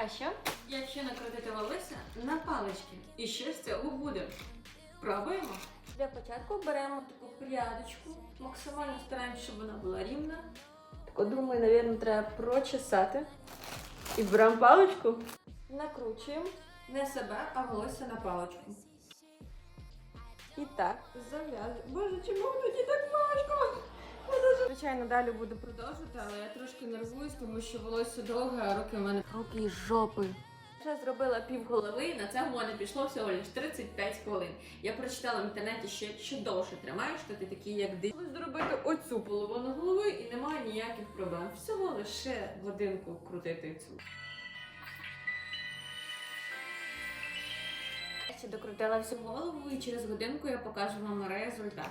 А що? Якщо накрутити волосся на палички, і що з цього буде? Пробуємо. Для початку беремо таку прядочку, максимально стараємося, щоб вона була рівна. Так думаю, напевно, треба прочесати. І беремо паличку, накручуємо не себе, а волосся на паличку. І так, зав'язуємо. Боже, чому мені так важко? Я Звичайно, далі буду продовжувати, але я трошки нервуюсь, тому що волосся довге, а руки в мене руки із жопи. Вже зробила пів голови, на це в мене пішло всього лише 35 хвилин. Я прочитала в інтернеті, що якщо довше тримаєш, то ти такий як ди. Зробити оцю половину голови і немає ніяких проблем. Всього лише годинку крутити цю. Я ще докрутила всю голову і через годинку я покажу вам результат.